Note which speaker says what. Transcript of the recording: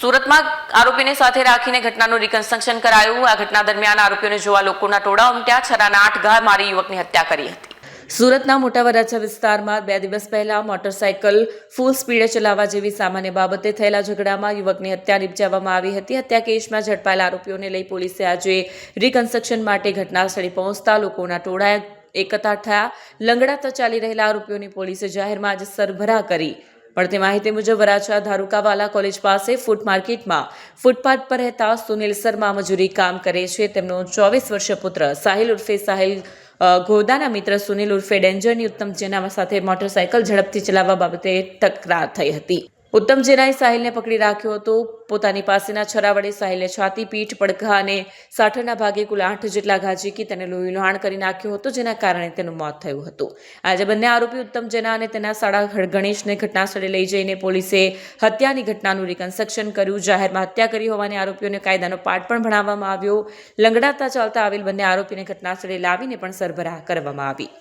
Speaker 1: સુરતમાં આરોપીને સાથે રાખીને ઘટનાનું રિકન્સ્ટ્રક્શન કરાયું. આ ઘટના દરમિયાન આરોપીઓને જોવા લોકોના ટોળા ઉમટ્યા. છરાના આઠ ઘા મારી યુવકની હત્યા કરી હતી. સુરતના મોટા વરાછા વિસ્તારમાં બે દિવસ પહેલા મોટરસાયકલ ફૂલ સ્પીડે ચલાવવા જેવી સામાન્ય બાબતે થયેલા ઝઘડામાં યુવકની હત્યા નિપજાવવામાં આવી હતી. હત્યા કેસમાં ઝડપાયેલા આરોપીઓને લઈ પોલીસે આજે રિકન્સ્ટ્રક્શન માટે ઘટનાસ્થળે પહોંચતા લોકોના ટોળા એકતા થયા. લંગડાતા ચાલી રહેલા આરોપીઓની પોલીસે જાહેરમાં આજે સરભરા કરી મળતી માહિતી મુજબ, વરાછા ધારુકાવાલા કોલેજ પાસે ફૂડ માર્કેટમાં ફૂટપાથ પર રહેતા સુનિલ શર્મા મજૂરી કામ કરે છે. તેમનો ચોવીસ વર્ષીય પુત્ર સાહિલ ઉર્ફે સાહિલ ગોદાના મિત્ર સુનિલ ઉર્ફે ડેન્જરની ઉત્તમ જેના સાથે મોટરસાયકલ ઝડપથી ચલાવવા બાબતે તકરાર થઈ હતી. ઉત્તમ જેનાએ સાહિલને પકડી રાખ્યો હતો. પોતાની પાસેના છરા વડે સાહિલને છાતી, પીઠ, પડઘા અને સાઠરના ભાગે કુલ આઠ જેટલા ઘા ઝીકી તેને લોહી લોહાણ કરી નાખ્યો હતો, જેના કારણે તેનું મોત થયું હતું. આજે બંને આરોપી ઉત્તમ જેના અને તેના સાડા ગણેશને ઘટનાસ્થળે લઈ જઈને પોલીસે હત્યાની ઘટનાનું રિકન્સ્ટ્રક્શન કર્યું. જાહેરમાં હત્યા કરી હોવાની આરોપીઓને કાયદાનો પાઠ પણ ભણાવવામાં આવ્યો. લંગડાતા ચાલતા આવેલ બંને આરોપીને ઘટનાસ્થળે લાવીને પણ સરભરા કરવામાં આવી.